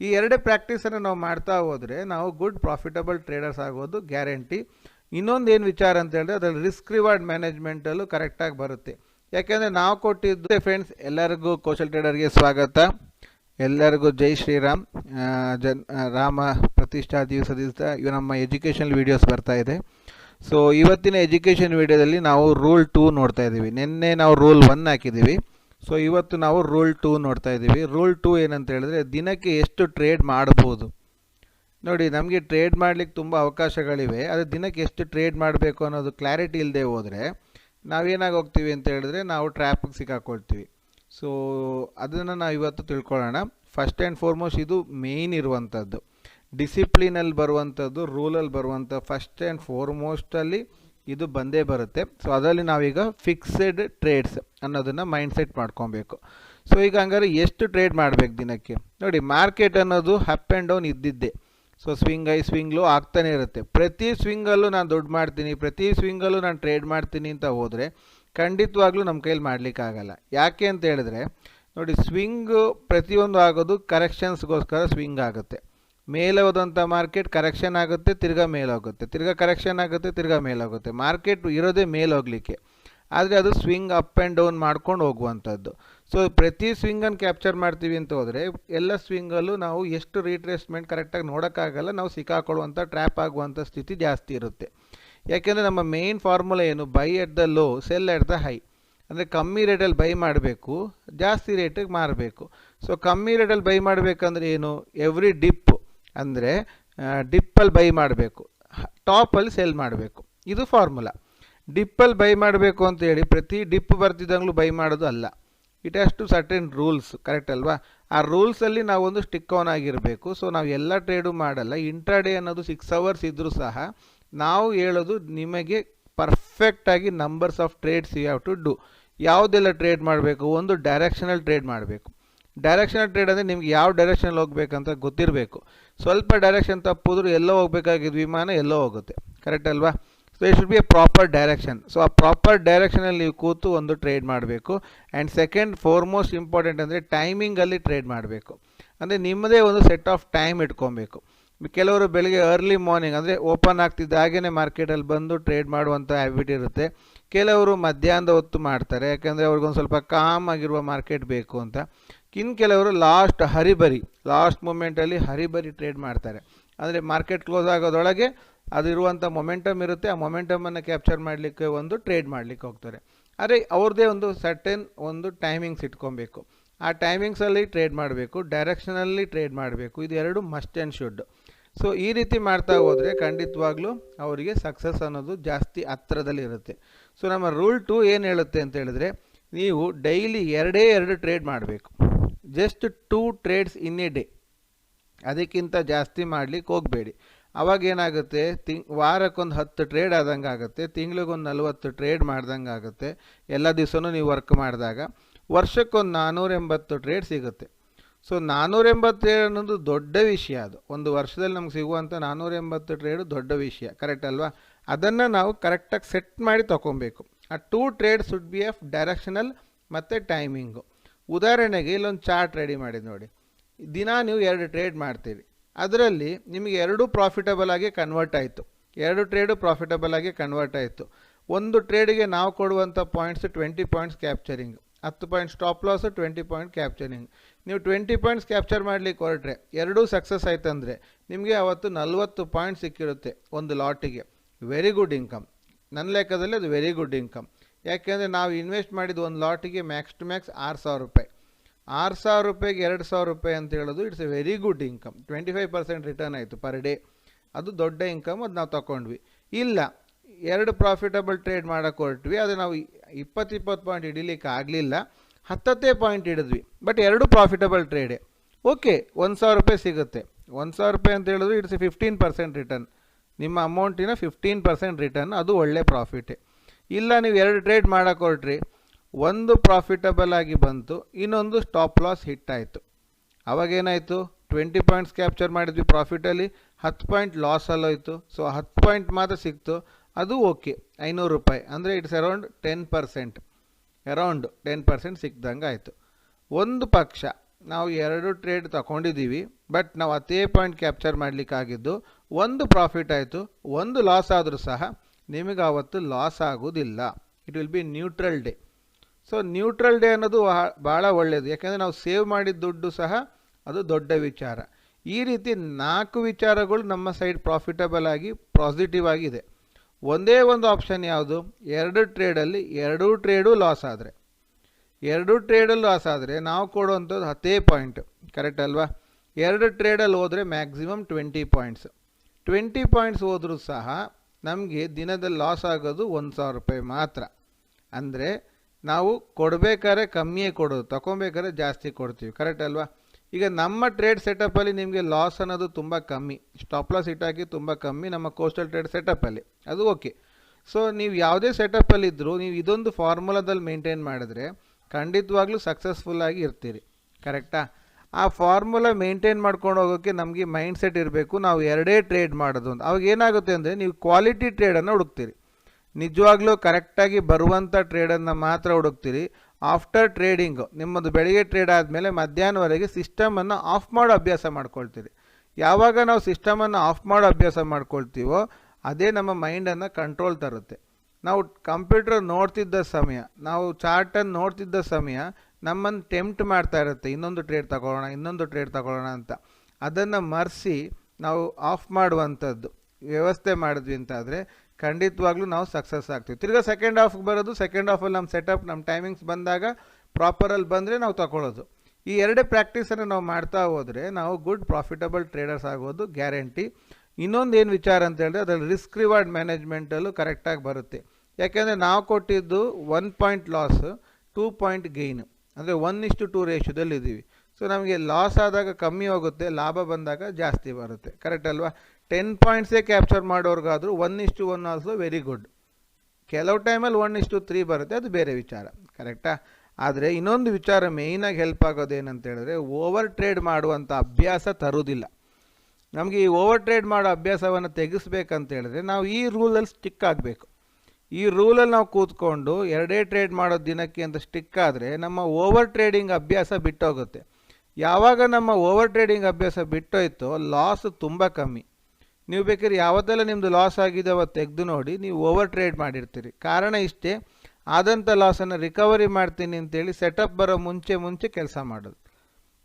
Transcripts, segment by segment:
ಈ ಎರಡೇ ಪ್ರಾಕ್ಟೀಸನ್ನು ನಾವು ಮಾಡ್ತಾ ಹೋದರೆ ನಾವು ಗುಡ್ ಪ್ರಾಫಿಟಬಲ್ ಟ್ರೇಡರ್ಸ್ ಆಗೋದು ಗ್ಯಾರಂಟಿ ಇನ್ನೊಂದು ಏನು ವಿಚಾರ ಅಂತ ಹೇಳಿದ್ರೆ ಅದರಲ್ಲಿ ರಿಸ್ಕ್ ರಿವಾರ್ಡ್ ಮ್ಯಾನೇಜ್ಮೆಂಟಲ್ಲೂ ಕರೆಕ್ಟಾಗಿ ಬರುತ್ತೆ. ಯಾಕೆಂದರೆ ನಾವು ಕೊಟ್ಟಿದ್ದೆ ಫ್ರೆಂಡ್ಸ್ ಎಲ್ಲರಿಗೂ ಕೌಶಲ್ ಟ್ರೇಡರ್ಗೆ ಸ್ವಾಗತ. ಎಲ್ಲರಿಗೂ ಜೈ ಶ್ರೀರಾಮ್. ಜನ್ ರಾಮ ಪ್ರತಿಷ್ಠಾ ದಿವಸದಿಂದ ಇವು ನಮ್ಮ ಎಜುಕೇಷನ್ ವೀಡಿಯೋಸ್ ಬರ್ತಾ ಇದೆ. ಸೊ ಇವತ್ತಿನ ಎಜುಕೇಷನ್ ವೀಡಿಯೋದಲ್ಲಿ ನಾವು ರೂಲ್ ಟೂ ನೋಡ್ತಾ ಇದ್ದೀವಿ ನಿನ್ನೆ ನಾವು ರೂಲ್ ಒನ್ ಹಾಕಿದ್ದೀವಿ ಸೊ ಇವತ್ತು ನಾವು ರೂಲ್ ಟೂ ನೋಡ್ತಾ ಇದ್ದೀವಿ. ರೂಲ್ ಟೂ ಏನಂತ ಹೇಳಿದ್ರೆ ದಿನಕ್ಕೆ ಎಷ್ಟು ಟ್ರೇಡ್ ಮಾಡ್ಬೋದು. ನೋಡಿ, ನಮಗೆ ಟ್ರೇಡ್ ಮಾಡಲಿಕ್ಕೆ ತುಂಬ ಅವಕಾಶಗಳಿವೆ. ಆದರೆ ದಿನಕ್ಕೆ ಎಷ್ಟು ಟ್ರೇಡ್ ಮಾಡಬೇಕು ಅನ್ನೋದು ಕ್ಲಾರಿಟಿ ಇಲ್ಲದೆ ಹೋದರೆ ನಾವೇನಾಗಿ ಹೋಗ್ತೀವಿ ಅಂತ ಹೇಳಿದ್ರೆ ನಾವು ಟ್ರ್ಯಾಪಿಗೆ ಸಿಕ್ಕಾಕೊಳ್ತೀವಿ. ಸೊ ಅದನ್ನು ನಾವು ಇವತ್ತು ತಿಳ್ಕೊಳ್ಳೋಣ. ಫಸ್ಟ್ ಆ್ಯಂಡ್ ಫಾರ್ಮೋಸ್ಟ್ ಇದು ಮೇಯ್ನ್ ಇರುವಂಥದ್ದು ಡಿಸಿಪ್ಲಿನಲ್ಲಿ ಬರುವಂಥದ್ದು ರೂಲಲ್ಲಿ ಬರುವಂಥ ಫಸ್ಟ್ ಆ್ಯಂಡ್ ಫಾರ್ಮೋಸ್ಟಲ್ಲಿ ಇದು ಬಂದೇ ಬರುತ್ತೆ. ಸೊ ಅದರಲ್ಲಿ ನಾವೀಗ ಫಿಕ್ಸೆಡ್ ಟ್ರೇಡ್ಸ್ ಅನ್ನೋದನ್ನು ಮೈಂಡ್ ಸೆಟ್ ಮಾಡ್ಕೊಬೇಕು. ಸೊ ಈಗ ಹಂಗಾರೆ ಎಷ್ಟು ಟ್ರೇಡ್ ಮಾಡಬೇಕು ದಿನಕ್ಕೆ? ನೋಡಿ ಮಾರ್ಕೆಟ್ ಅನ್ನೋದು ಅಪ್ ಆ್ಯಂಡ್ ಡೌನ್ ಇದ್ದಿದ್ದೆ. ಸೊ ಸ್ವಿಂಗ್ ಐ ಸ್ವಿಂಗ್ಲು ಆಗ್ತಾನೆ ಇರುತ್ತೆ. ಪ್ರತಿ ಸ್ವಿಂಗಲ್ಲೂ ನಾನು ದುಡ್ಡು ಮಾಡ್ತೀನಿ, ಪ್ರತಿ ಸ್ವಿಂಗಲ್ಲೂ ನಾನು ಟ್ರೇಡ್ ಮಾಡ್ತೀನಿ ಅಂತ ಹೋದರೆ ಖಂಡಿತವಾಗ್ಲೂ ನಮ್ಮ ಕೈಲಿ ಮಾಡಲಿಕ್ಕಾಗಲ್ಲ. ಯಾಕೆ ಅಂತ ಹೇಳಿದ್ರೆ, ನೋಡಿ ಸ್ವಿಂಗು ಪ್ರತಿಯೊಂದು ಆಗೋದು ಕರೆಕ್ಷನ್ಸ್ಗೋಸ್ಕರ ಸ್ವಿಂಗ್ ಆಗುತ್ತೆ. ಮೇಲೆ ಹೋದಂಥ ಮಾರ್ಕೆಟ್ ಕರೆಕ್ಷನ್ ಆಗುತ್ತೆ, ತಿರ್ಗಾ ಮೇಲೆ ಹೋಗುತ್ತೆ. ತಿರ್ಗಾ ಕರೆಕ್ಷನ್ ಆಗುತ್ತೆ, ತಿರ್ಗಾ ಮೇಲೆ ಹೋಗುತ್ತೆ. ಮಾರ್ಕೆಟ್ ಇರೋದೇ ಮೇಲೋಗಲಿಕ್ಕೆ ಆದರೆ ಅದು ಸ್ವಿಂಗ್ ಅಪ್ ಆ್ಯಂಡ್ ಡೌನ್ ಮಾಡ್ಕೊಂಡು ಹೋಗುವಂಥದ್ದು. ಸೊ ಪ್ರತಿ ಸ್ವಿಂಗನ್ನು ಕ್ಯಾಪ್ಚರ್ ಮಾಡ್ತೀವಿ ಅಂತ ಹೋದರೆ, ಎಲ್ಲ ಸ್ವಿಂಗಲ್ಲೂ ನಾವು ಎಷ್ಟು ರೀಟ್ರೆಸ್ಮೆಂಟ್ ಕರೆಕ್ಟಾಗಿ ನೋಡೋಕ್ಕಾಗಲ್ಲ, ನಾವು ಸಿಕ್ಕಾಕೊಳ್ಳುವಂಥ ಟ್ರ್ಯಾಪ್ ಆಗುವಂಥ ಸ್ಥಿತಿ ಜಾಸ್ತಿ ಇರುತ್ತೆ. ಯಾಕೆಂದರೆ ನಮ್ಮ ಮೇಯ್ನ್ ಫಾರ್ಮುಲಾ ಏನು? Buy at the low sell at the high ಅಂದರೆ ಕಮ್ಮಿ ರೇಟಲ್ಲಿ ಬೈ ಮಾಡಬೇಕು, ಜಾಸ್ತಿ ರೇಟಿಗೆ ಮಾರಬೇಕು. ಸೊ ಕಮ್ಮಿ ರೇಟಲ್ಲಿ ಬೈ ಮಾಡಬೇಕಂದ್ರೆ ಏನು? ಎವ್ರಿ ಡಿಪ್ ಅಂದರೆ ಡಿಪ್ಪಲ್ಲಿ ಬೈ ಮಾಡಬೇಕು. ಟಾಪಲ್ಲಿ ಸೆಲ್ ಮಾಡಬೇಕು. ಇದು ಫಾರ್ಮುಲಾ ಡಿಪ್ಪಲ್ಲಿ ಬೈ ಮಾಡಬೇಕು ಅಂತೇಳಿ ಪ್ರತಿ ಡಿಪ್ ಬರ್ತಿದ್ದಂಗ್ಲೂ ಬೈ ಮಾಡೋದು ಅಲ್ಲ. It has to certain rules correct ಅಲ್ವಾ? ಆ ರೂಲ್ಸಲ್ಲಿ ನಾವೊಂದು ಸ್ಟಿಕ್ ಆನ್ ಆಗಿರಬೇಕು. ಸೊ ನಾವು ಎಲ್ಲ ಟ್ರೇಡು ಮಾಡಲ್ಲ. ಇಂಟ್ರಾಡೇ ಅನ್ನೋದು ಸಿಕ್ಸ್ ಅವರ್ಸ್ ಇದ್ದರೂ ಸಹ ನಾವು ಹೇಳೋದು ನಿಮಗೆ ಪರ್ಫೆಕ್ಟಾಗಿ numbers of trades you have to do ಯಾವುದೆಲ್ಲ ಟ್ರೇಡ್ ಮಾಡಬೇಕು? ಒಂದು ಡೈರೆಕ್ಷನಲ್ ಟ್ರೇಡ್ ಮಾಡಬೇಕು. ಡೈರೆಕ್ಷನಲ್ ಟ್ರೇಡ್ ಅಂದರೆ ನಿಮ್ಗೆ ಯಾವ ಡೈರೆಕ್ಷನಲ್ಲಿ ಹೋಗಬೇಕಂತ ಗೊತ್ತಿರಬೇಕು. ಸ್ವಲ್ಪ ಡೈರೆಕ್ಷನ್ ತಪ್ಪಿದ್ರು ಎಲ್ಲೋ ಹೋಗ್ಬೇಕಾಗಿದ್ದು ವಿಮಾನ ಎಲ್ಲೋ ಹೋಗುತ್ತೆ. ಕರೆಕ್ಟ್ ಅಲ್ವಾ? So it should be a proper direction so ಆ ಪ್ರಾಪರ್ ಡೈರೆಕ್ಷನಲ್ಲಿ ನೀವು ಕೂತು ಒಂದು ಟ್ರೇಡ್ ಮಾಡಬೇಕು. ಆ್ಯಂಡ್ ಸೆಕೆಂಡ್ ಫೋರ್ಮೋಸ್ಟ್ ಇಂಪಾರ್ಟೆಂಟ್ ಅಂದರೆ ಟೈಮಿಂಗಲ್ಲಿ ಟ್ರೇಡ್ ಮಾಡಬೇಕು. ಅಂದರೆ ನಿಮ್ಮದೇ ಒಂದು ಸೆಟ್ ಆಫ್ ಟೈಮ್ ಇಟ್ಕೊಬೇಕು. ಕೆಲವರು ಬೆಳಿಗ್ಗೆ ಅರ್ಲಿ ಮಾರ್ನಿಂಗ್ ಅಂದರೆ ಓಪನ್ ಆಗ್ತಿದ್ದ ಹಾಗೆಯೇ ಮಾರ್ಕೆಟಲ್ಲಿ ಬಂದು ಟ್ರೇಡ್ ಮಾಡುವಂಥ ಹ್ಯಾಬಿಟ್ ಇರುತ್ತೆ. ಕೆಲವರು ಮಧ್ಯಾಹ್ನದ ಹೊತ್ತು ಮಾಡ್ತಾರೆ. ಯಾಕೆಂದರೆ ಅವ್ರಿಗೊಂದು ಸ್ವಲ್ಪ ಕಾಮ್ ಆಗಿರುವ ಮಾರ್ಕೆಟ್ ಬೇಕು ಅಂತ. ಇನ್ನು ಕೆಲವರು ಲಾಸ್ಟ್ ಹರಿಬರಿ ಲಾಸ್ಟ್ ಮೂಮೆಂಟಲ್ಲಿ ಹರಿಬರಿ ಟ್ರೇಡ್ ಮಾಡ್ತಾರೆ. ಅಂದರೆ ಮಾರ್ಕೆಟ್ ಕ್ಲೋಸ್ ಆಗೋದೊಳಗೆ ಅದಿರುವಂಥ ಮೊಮೆಂಟಮ್ ಇರುತ್ತೆ, ಆ ಮೊಮೆಂಟಮನ್ನು ಕ್ಯಾಪ್ಚರ್ ಮಾಡಲಿಕ್ಕೆ ಒಂದು ಟ್ರೇಡ್ ಮಾಡಲಿಕ್ಕೆ ಹೋಗ್ತಾರೆ. ಆದರೆ ಅವ್ರದ್ದೇ ಒಂದು ಸರ್ಟೆನ್ ಒಂದು ಟೈಮಿಂಗ್ಸ್ ಇಟ್ಕೊಬೇಕು. ಆ ಟೈಮಿಂಗ್ಸಲ್ಲಿ ಟ್ರೇಡ್ ಮಾಡಬೇಕು ಡೈರೆಕ್ಷನಲ್ಲಿ ಟ್ರೇಡ್ ಮಾಡಬೇಕು. ಇದು ಎರಡು ಮಸ್ಟ್ ಆ್ಯಂಡ್ ಶುಡ್ ಸೊ ಈ ರೀತಿ ಮಾಡ್ತಾ ಹೋದರೆ ಖಂಡಿತವಾಗ್ಲೂ ಅವರಿಗೆ ಸಕ್ಸಸ್ ಅನ್ನೋದು ಜಾಸ್ತಿ ಹತ್ತಿರದಲ್ಲಿ ಇರುತ್ತೆ. ಸೊ ನಮ್ಮ ರೂಲ್ ಟು ಏನು ಹೇಳುತ್ತೆ ಅಂತ ಹೇಳಿದ್ರೆ, ನೀವು ಡೈಲಿ ಎರಡೇ ಎರಡು ಟ್ರೇಡ್ ಮಾಡಬೇಕು. Just two trades in a day ಅದಕ್ಕಿಂತ ಜಾಸ್ತಿ ಮಾಡಲಿಕ್ಕೆ ಹೋಗಬೇಡಿ. ಅವಾಗ ಏನಾಗುತ್ತೆ? ತಿಂಗ್, ವಾರಕ್ಕೊಂದು ಹತ್ತು ಟ್ರೇಡ್ ಆದಂಗೆ ಆಗುತ್ತೆ ತಿಂಗಳಿಗೊಂದು ನಲ್ವತ್ತು ಟ್ರೇಡ್ ಮಾಡ್ದಂಗೆ ಆಗುತ್ತೆ ಎಲ್ಲ ದಿವಸನೂ ನೀವು ವರ್ಕ್ ಮಾಡಿದಾಗ ವರ್ಷಕ್ಕೊಂದು ನಾನ್ನೂರ ಎಂಬತ್ತು ಟ್ರೇಡ್ ಸಿಗುತ್ತೆ. ಸೊ ನಾನ್ನೂರ ಎಂಬತ್ತು ಅನ್ನೋದು ದೊಡ್ಡ ವಿಷಯ ಅದು. ಒಂದು ವರ್ಷದಲ್ಲಿ ನಮ್ಗೆ ಸಿಗುವಂಥ ನಾನ್ನೂರ ಎಂಬತ್ತು ಟ್ರೇಡು ದೊಡ್ಡ ವಿಷಯ ಕರೆಕ್ಟ್ ಅಲ್ವಾ? ಅದನ್ನು ನಾವು ಕರೆಕ್ಟಾಗಿ ಸೆಟ್ ಮಾಡಿ ತೊಗೊಬೇಕು ಆ two trade should be of directional ಮತ್ತು ಟೈಮಿಂಗು ಉದಾಹರಣೆಗೆ ಇಲ್ಲೊಂದು ಚಾರ್ಟ್ ರೆಡಿ ಮಾಡಿದ್ದು ನೋಡಿ. ದಿನ ನೀವು ಎರಡು ಟ್ರೇಡ್ ಮಾಡ್ತೀರಿ. ಅದರಲ್ಲಿ ನಿಮಗೆ ಎರಡೂ ಪ್ರಾಫಿಟಬಲ್ ಆಗಿ ಕನ್ವರ್ಟ್ ಆಯಿತು. ಎರಡು ಟ್ರೇಡು ಪ್ರಾಫಿಟಬಲ್ ಆಗಿ ಕನ್ವರ್ಟ್ ಆಯಿತು. ಒಂದು ಟ್ರೇಡಿಗೆ ನಾವು ಕೊಡುವಂಥ ಪಾಯಿಂಟ್ಸ್ ಟ್ವೆಂಟಿ ಪಾಯಿಂಟ್ಸ್ ಕ್ಯಾಪ್ಚರಿಂಗ್ ಹತ್ತು point stop loss twenty point capturing ನೀವು ಟ್ವೆಂಟಿ ಪಾಯಿಂಟ್ಸ್ ಕ್ಯಾಪ್ಚರ್ ಮಾಡಲಿಕ್ಕೆ ಹೊರಟ್ರೆ, ಎರಡೂ ಸಕ್ಸಸ್ ಆಯ್ತಂದರೆ ನಿಮಗೆ ಅವತ್ತು ನಲ್ವತ್ತು ಪಾಯಿಂಟ್ ಸಿಕ್ಕಿರುತ್ತೆ ಒಂದು ಲಾಟಿಗೆ ವೆರಿ ಗುಡ್ ಇನ್ಕಮ್ ನನ್ನ ಲೆಕ್ಕದಲ್ಲಿ ಅದು ವೆರಿ ಗುಡ್ ಇನ್ಕಮ್ ಯಾಕೆಂದರೆ ನಾವು ಇನ್ವೆಸ್ಟ್ ಮಾಡಿದ ಒಂದು ಲಾಟಿಗೆ ಮ್ಯಾಕ್ಸ್ ಟು ಮ್ಯಾಕ್ಸ್ ಆರು ಸಾವಿರ ರೂಪಾಯಿ. ಆರು ಸಾವಿರ ರೂಪಾಯಿಗೆ ಎರಡು ಸಾವಿರ ರೂಪಾಯಿ ಅಂತ ಹೇಳೋದು it's a very good income twenty five percent return ಆಯಿತು ಪರ್ ಡೇ ಅದು ದೊಡ್ಡ ಇನ್ಕಮ್ ಅದು ನಾವು ತಗೊಂಡ್ವಿ ಇಲ್ಲ, ಎರಡು ಪ್ರಾಫಿಟಬಲ್ ಟ್ರೇಡ್ ಮಾಡೋಕ್ಕೆ ಹೊರಟ್ವಿ. ಅದು ನಾವು ಇಪ್ಪತ್ತು ಇಪ್ಪತ್ತು ಪಾಯಿಂಟ್ ಹಿಡಿಲಿಕ್ಕೆ ಆಗಲಿಲ್ಲ. ಹತ್ತತ್ತೇ ಪಾಯಿಂಟ್ ಹಿಡಿದ್ವಿ. ಬಟ್ ಎರಡು ಪ್ರಾಫಿಟಬಲ್ ಟ್ರೇಡೆ ಓಕೆ ಒಂದು ಸಾವಿರ ರೂಪಾಯಿ ಸಿಗುತ್ತೆ. ಒಂದು ಸಾವಿರ ರೂಪಾಯಿ ಅಂತ ಹೇಳಿದ್ರು ಇಟ್ಸ್ ಫಿಫ್ಟೀನ್ ಪರ್ಸೆಂಟ್ ರಿಟರ್ನ್ ನಿಮ್ಮ ಅಮೌಂಟಿನ ಫಿಫ್ಟೀನ್ ಪರ್ಸೆಂಟ್ ರಿಟರ್ನ್ ಅದು ಒಳ್ಳೆ ಪ್ರಾಫಿಟೇ ಇಲ್ಲ, ನೀವು ಎರಡು ಟ್ರೇಡ್ ಮಾಡೋಕೆ ಹೊರಟ್ರಿ ಒಂದು ಪ್ರಾಫಿಟಬಲ್ ಆಗಿ ಬಂತು, ಇನ್ನೊಂದು ಸ್ಟಾಪ್ ಲಾಸ್ ಹಿಟ್ ಆಯಿತು ಅವಾಗೇನಾಯಿತು ಟ್ವೆಂಟಿ ಪಾಯಿಂಟ್ಸ್ ಕ್ಯಾಪ್ಚರ್ ಮಾಡಿದ್ವಿ ಪ್ರಾಫಿಟಲ್ಲಿ ಹತ್ತು ಪಾಯಿಂಟ್ ಲಾಸಲ್ಲೋಯ್ತು ಸೊ ಹತ್ತು ಪಾಯಿಂಟ್ ಮಾತ್ರ ಸಿಕ್ತು. ಅದು ಓಕೆ ಐನೂರು ರೂಪಾಯಿ. ಅಂದರೆ it's around ten percent around ten percent ಸಿಕ್ದಂಗೆ ಆಯಿತು. ಒಂದು ಪಕ್ಷ, ನಾವು ಎರಡು ಟ್ರೇಡ್ ತಗೊಂಡಿದ್ದೀವಿ ಬಟ್ ನಾವು ಅದೇ ಪಾಯಿಂಟ್ ಕ್ಯಾಪ್ಚರ್ ಮಾಡಲಿಕ್ಕಾಗಿದ್ದು, ಒಂದು ಪ್ರಾಫಿಟ್ ಆಯಿತು, ಒಂದು ಲಾಸ್ ಆದರೂ ಸಹ ನಿಮಗೆ ಆವತ್ತು ಲಾಸ್ ಆಗೋದಿಲ್ಲ. It will be neutral day so neutral day ಅನ್ನೋದು ಭಾಳ ಒಳ್ಳೆಯದು ಯಾಕೆಂದರೆ ನಾವು ಸೇವ್ ಮಾಡಿದ ದುಡ್ಡು ಸಹ ಅದು ದೊಡ್ಡ ವಿಚಾರ. ಈ ರೀತಿ ನಾಲ್ಕು ವಿಚಾರಗಳು ನಮ್ಮ ಸೈಡ್ ಪ್ರಾಫಿಟಬಲ್ ಆಗಿ ಪಾಸಿಟಿವ್ ಆಗಿದೆ. ಒಂದೇ ಒಂದು ಆಪ್ಷನ್ ಯಾವುದು? ಎರಡು ಟ್ರೇಡಲ್ಲಿ ಎರಡೂ ಟ್ರೇಡು ಲಾಸ್ ಆದರೆ. ಎರಡು ಟ್ರೇಡಲ್ಲಿ ಲಾಸ್ ಆದರೆ ನಾವು ಕೊಡುವಂಥದ್ದು ಹತ್ತೇ ಪಾಯಿಂಟ್ ಕರೆಕ್ಟ್ ಅಲ್ವಾ? ಎರಡು ಟ್ರೇಡಲ್ಲಿ ಹೋದರೆ maximum twenty points twenty points ಹೋದರೂ ಸಹ ನಮಗೆ ದಿನದಲ್ಲಿ ಲಾಸ್ ಆಗೋದು ಒಂದು ಸಾವಿರ ರೂಪಾಯಿ ಮಾತ್ರ. ಅಂದರೆ ನಾವು ಕೊಡಬೇಕಾದ್ರೆ ಕಮ್ಮಿಯೇ ಕೊಡೋದು ತೊಗೊಬೇಕಾದ್ರೆ ಜಾಸ್ತಿ ಕೊಡ್ತೀವಿ. ಕರೆಕ್ಟ್ ಅಲ್ವಾ? ಈಗ ನಮ್ಮ ಟ್ರೇಡ್ ಸೆಟಪ್ಪಲ್ಲಿ ನಿಮಗೆ ಲಾಸ್ ಅನ್ನೋದು ತುಂಬ ಕಮ್ಮಿ. ಸ್ಟಾಪ್ ಲಾಸ್ ಇಟ್ಟಾಕಿ ತುಂಬ ಕಮ್ಮಿ ನಮ್ಮ ಕೋಸ್ಟಲ್ ಟ್ರೇಡ್ ಸೆಟಪ್ಪಲ್ಲಿ ಅದು ಓಕೆ ಸೊ ನೀವು ಯಾವುದೇ ಸೆಟಪ್ಪಲ್ಲಿದ್ದರೂ ನೀವು ಇದೊಂದು ಫಾರ್ಮುಲಾದಲ್ಲಿ ಮೇಂಟೈನ್ ಮಾಡಿದ್ರೆ ಖಂಡಿತವಾಗ್ಲೂ ಸಕ್ಸಸ್ಫುಲ್ಲಾಗಿ ಇರ್ತೀರಿ. ಕರೆಕ್ಟಾ ಆ ಫಾರ್ಮುಲಾ ಮೇಂಟೈನ್ ಮಾಡ್ಕೊಂಡು ಹೋಗೋಕ್ಕೆ ನಮಗೆ ಮೈಂಡ್ ಸೆಟ್ ಇರಬೇಕು. ನಾವು ಎರಡೇ ಟ್ರೇಡ್ ಮಾಡೋದು ಅಂತ. ಅವಾಗ ಏನಾಗುತ್ತೆ ಅಂದರೆ ನೀವು ಕ್ವಾಲಿಟಿ ಟ್ರೇಡನ್ನು ಹುಡುಕ್ತೀರಿ. ನಿಜವಾಗ್ಲೂ ಕರೆಕ್ಟಾಗಿ ಬರುವಂಥ ಟ್ರೇಡನ್ನು ಮಾತ್ರ ಹುಡುಕ್ತೀರಿ. ಆಫ್ಟರ್ ಟ್ರೇಡಿಂಗು ನಿಮ್ಮದು ಬೆಳಿಗ್ಗೆ ಟ್ರೇಡ್ ಆದಮೇಲೆ ಮಧ್ಯಾಹ್ನವರೆಗೆ ಸಿಸ್ಟಮನ್ನು ಆಫ್ ಮಾಡೋ ಅಭ್ಯಾಸ ಮಾಡ್ಕೊಳ್ತೀರಿ. ಯಾವಾಗ ನಾವು ಸಿಸ್ಟಮನ್ನು ಆಫ್ ಮಾಡೋ ಅಭ್ಯಾಸ ಮಾಡ್ಕೊಳ್ತೀವೋ, ಅದೇ ನಮ್ಮ ಮೈಂಡನ್ನು ಕಂಟ್ರೋಲ್ ತರುತ್ತೆ. ನಾವು ಕಂಪ್ಯೂಟರ್ ನೋಡ್ತಿದ್ದ ಸಮಯ, ನಾವು ಚಾರ್ಟನ್ನು ನೋಡ್ತಿದ್ದ ಸಮಯ ನಮ್ಮನ್ನು ಟೆಂಪ್ಟ್ ಮಾಡ್ತಾ ಇರುತ್ತೆ, ಇನ್ನೊಂದು ಟ್ರೇಡ್ ತಗೊಳ್ಳೋಣ, ಇನ್ನೊಂದು ಟ್ರೇಡ್ ತಗೊಳ್ಳೋಣ ಅಂತ. ಅದನ್ನು ಮರೆಸಿ ನಾವು ಆಫ್ ಮಾಡುವಂಥದ್ದು, ವ್ಯವಸ್ಥೆ ಮಾಡಿದ್ವಿ ಅಂತಾದರೆ ಖಂಡಿತವಾಗ್ಲೂ ನಾವು ಸಕ್ಸಸ್ ಆಗ್ತೀವಿ. ತಿರ್ಗಿ ಸೆಕೆಂಡ್ ಆಫ್ಗೆ ಬರೋದು ಸೆಕೆಂಡ್ ಆಫಲ್ಲಿ ನಮ್ಮ ಸೆಟಪ್ ನಮ್ಮ ಟೈಮಿಂಗ್ಸ್ ಬಂದಾಗ ಪ್ರಾಪರಲ್ಲಿ ಬಂದರೆ ನಾವು ತಗೊಳ್ಳೋದು. ಈ ಎರಡೇ ಪ್ರಾಕ್ಟೀಸನ್ನು ನಾವು ಮಾಡ್ತಾ ಹೋದರೆ ನಾವು ಗುಡ್ ಪ್ರಾಫಿಟಬಲ್ ಟ್ರೇಡರ್ಸ್ ಆಗೋದು ಗ್ಯಾರಂಟಿ ಇನ್ನೊಂದು ಏನು ವಿಚಾರ ಅಂತ ಹೇಳಿದ್ರೆ ಅದರಲ್ಲಿ ರಿಸ್ಕ್ ರಿವಾರ್ಡ್ ಮ್ಯಾನೇಜ್ಮೆಂಟಲ್ಲೂ ಕರೆಕ್ಟಾಗಿ ಬರುತ್ತೆ. ಯಾಕೆಂದರೆ ನಾವು ಕೊಟ್ಟಿದ್ದು one point loss two point gain ಅಂದರೆ ಒನ್ ಇಷ್ಟು ಟು ರೇಷದಲ್ಲಿ ಇದ್ದೀವಿ. ಸೊ ನಮಗೆ ಲಾಸ್ ಆದಾಗ ಕಮ್ಮಿ ಹೋಗುತ್ತೆ, ಲಾಭ ಬಂದಾಗ ಜಾಸ್ತಿ ಬರುತ್ತೆ. ಕರೆಕ್ಟ್ ಅಲ್ವಾ? ಟೆನ್ ಪಾಯಿಂಟ್ಸೇ ಕ್ಯಾಪ್ಚರ್ ಮಾಡೋರ್ಗಾದರೂ ಒನ್ ಇಷ್ಟು ಒನ್ ಆಲ್ಸೋ ವೆರಿ ಗುಡ್ ಕೆಲವು ಟೈಮಲ್ಲಿ ಒನ್ ಇಷ್ಟು ತ್ರೀ ಬರುತ್ತೆ, ಅದು ಬೇರೆ ವಿಚಾರ. ಕರೆಕ್ಟಾ ಆದರೆ ಇನ್ನೊಂದು ವಿಚಾರ ಮೇಯ್ನಾಗಿ ಹೆಲ್ಪ್ ಆಗೋದು ಏನಂತ ಹೇಳಿದ್ರೆ ಓವರ್ ಟ್ರೇಡ್ ಮಾಡುವಂಥ ಅಭ್ಯಾಸ ತರುವುದಿಲ್ಲ ನಮಗೆ ಈ ಓವರ್ ಟ್ರೇಡ್ ಮಾಡೋ ಅಭ್ಯಾಸವನ್ನು ತೆಗೆಸ್ಬೇಕಂತ ಹೇಳಿದ್ರೆ, ನಾವು ಈ ರೂಲಲ್ಲಿ ಸ್ಟಿಕ್ ಆಗಬೇಕು. ಈ ರೂಲಲ್ಲಿ ನಾವು ಕೂತ್ಕೊಂಡು ಎರಡೇ ಟ್ರೇಡ್ ಮಾಡೋ ದಿನಕ್ಕೆ ಅಂತ ಸ್ಟಿಕ್ ಆದರೆ ನಮ್ಮ ಓವರ್ ಟ್ರೇಡಿಂಗ್ ಅಭ್ಯಾಸ ಬಿಟ್ಟೋಗುತ್ತೆ. ಯಾವಾಗ ನಮ್ಮ ಓವರ್ ಟ್ರೇಡಿಂಗ್ ಅಭ್ಯಾಸ ಬಿಟ್ಟೋಯ್ತೋ ಲಾಸ್ ತುಂಬ ಕಮ್ಮಿ. ನೀವು ಬೇಕಾದ್ರೆ ಯಾವತ್ತೆಲ್ಲ ನಿಮ್ಮದು ಲಾಸ್ ಆಗಿದೆ ಅವತ್ತು ತೆಗೆದು ನೋಡಿ, ನೀವು ಓವರ್ ಟ್ರೇಡ್ ಮಾಡಿರ್ತೀರಿ. ಕಾರಣ ಇಷ್ಟೇ ಆದಂಥ ಲಾಸನ್ನು ರಿಕವರಿ ಮಾಡ್ತೀನಿ ಅಂತೇಳಿ ಸೆಟಪ್ ಬರೋ ಮುಂಚೆ ಮುಂಚೆ ಕೆಲಸ ಮಾಡೋದು.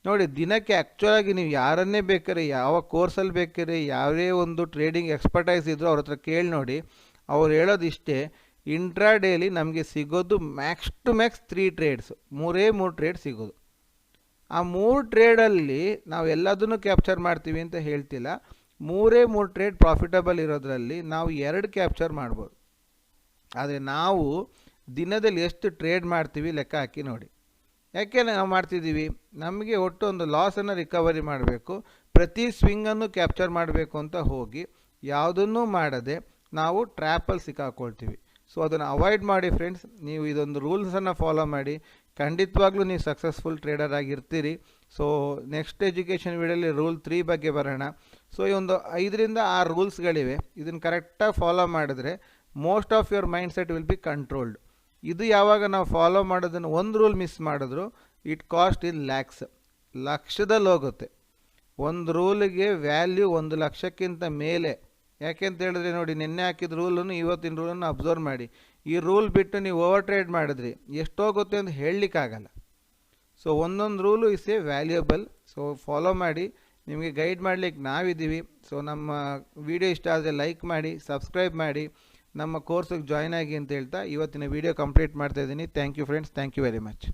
ನೋಡಿ, ದಿನಕ್ಕೆ ಆ್ಯಕ್ಚುಲಾಗಿ ನೀವು ಯಾರನ್ನೇ ಬೇಕಾರೆ ಯಾವ ಕೋರ್ಸಲ್ಲಿ ಬೇಕಾರೆ ಯಾವುದೇ ಒಂದು ಟ್ರೇಡಿಂಗ್ ಎಕ್ಸ್ಪರ್ಟೈಸ್ ಇದ್ದರೂ ಅವ್ರ ಹತ್ರ ಕೇಳಿ ನೋಡಿ ಅವ್ರು ಹೇಳೋದಿಷ್ಟೇ ಇಂಟ್ರಾ ಡೇಲಿ ನಮಗೆ ಸಿಗೋದು max to max three trades, ಮೂರೇ ಮೂರು ಟ್ರೇಡ್ ಸಿಗೋದು. ಆ ಮೂರು ಟ್ರೇಡಲ್ಲಿ ನಾವು ಎಲ್ಲದನ್ನು ಕ್ಯಾಪ್ಚರ್ ಮಾಡ್ತೀವಿ ಅಂತ ಹೇಳ್ತಿಲ್ಲ, ಮೂರೇ ಮೂರು ಟ್ರೇಡ್ ಪ್ರಾಫಿಟಬಲ್ ಇರೋದ್ರಲ್ಲಿ ನಾವು ಎರಡು ಕ್ಯಾಪ್ಚರ್ ಮಾಡ್ಬೋದು. ಆದರೆ ನಾವು ದಿನದಲ್ಲಿ ಎಷ್ಟು ಟ್ರೇಡ್ ಮಾಡ್ತೀವಿ ಲೆಕ್ಕ ಹಾಕಿ ನೋಡಿ. ಯಾಕೆ ನಾವು ಮಾಡ್ತಿದ್ದೀವಿ, ನಮಗೆ ಒಟ್ಟು ಒಂದು ಲಾಸನ್ನು ರಿಕವರಿ ಮಾಡಬೇಕು, ಪ್ರತಿ ಸ್ವಿಂಗನ್ನು ಕ್ಯಾಪ್ಚರ್ ಮಾಡಬೇಕು ಅಂತ ಹೋಗಿ, ಯಾವುದನ್ನೂ ಮಾಡದೆ ನಾವು ಟ್ರ್ಯಾಪಲ್ಲಿ ಸಿಕ್ಕಾಕೊಳ್ತೀವಿ. ಸೊ ಅದನ್ನು ಅವಾಯ್ಡ್ ಮಾಡಿ ಫ್ರೆಂಡ್ಸ್ ನೀವು ಇದೊಂದು ರೂಲ್ಸನ್ನು ಫಾಲೋ ಮಾಡಿ. ಖಂಡಿತವಾಗ್ಲೂ ನೀವು ಸಕ್ಸಸ್ಫುಲ್ ಟ್ರೇಡರ್ ಆಗಿರ್ತೀರಿ. ಸೊ ನೆಕ್ಸ್ಟ್ ಎಜುಕೇಷನ್ ವಿಡಿಯೋಲಿ ರೂಲ್ ತ್ರೀ ಬಗ್ಗೆ ಬರೋಣ. ಸೊ ಈ ಒಂದು ಐದರಿಂದ ಆರು ರೂಲ್ಸ್ಗಳಿವೆ ಇದನ್ನು ಕರೆಕ್ಟಾಗಿ ಫಾಲೋ ಮಾಡಿದ್ರೆ most of your mindset will be controlled ಇದು ಯಾವಾಗ ನಾವು ಫಾಲೋ ಮಾಡೋದನ್ನು ಒಂದು ರೂಲ್ ಮಿಸ್ ಮಾಡಿದ್ರು ಇಟ್ ಕಾಸ್ಟ್ ಇನ್ ಲ್ಯಾಕ್ಸ್ ಲಕ್ಷದಲ್ಲಿ ಹೋಗುತ್ತೆ. ಒಂದು ರೂಲಿಗೆ ವ್ಯಾಲ್ಯೂ ಒಂದು ಲಕ್ಷಕ್ಕಿಂತ ಮೇಲೆ ಯಾಕೆಂತ ಹೇಳಿದ್ರೆ ನೋಡಿ, ನಿನ್ನೆ ಹಾಕಿದ ರೂಲನ್ನು ಇವತ್ತಿನ ರೂಲನ್ನು ಅಬ್ಸರ್ವ್ ಮಾಡಿ. ಈ ರೂಲ್ ಬಿಟ್ಟು ನೀವು ಓವರ್ ಟ್ರೇಡ್ ಮಾಡಿದ್ರಿ. ಎಷ್ಟೋ ಗೊತ್ತೆ ಅಂತ ಹೇಳಲಿಕ್ಕಾಗಲ್ಲ. ಸೊ ಒಂದೊಂದು rule is a valuable so follow ಮಾಡಿ. ನಿಮಗೆ ಗೈಡ್ ಮಾಡಲಿಕ್ಕೆ ನಾವಿದ್ದೀವಿ. ಸೊ ನಮ್ಮ ವಿಡಿಯೋ ಇಷ್ಟ ಆದರೆ ಲೈಕ್ ಮಾಡಿ ಸಬ್ಸ್ಕ್ರೈಬ್ ಮಾಡಿ. ನಮ್ಮ ಕೋರ್ಸಿಗೆ ಜಾಯ್ನ್ ಆಗಿ ಅಂತ ಹೇಳ್ತಾ ಇವತ್ತಿನ ವಿಡಿಯೋ ಕಂಪ್ಲೀಟ್ ಮಾಡ್ತಾ ಇದ್ದೀನಿ. Thank you friends thank you very much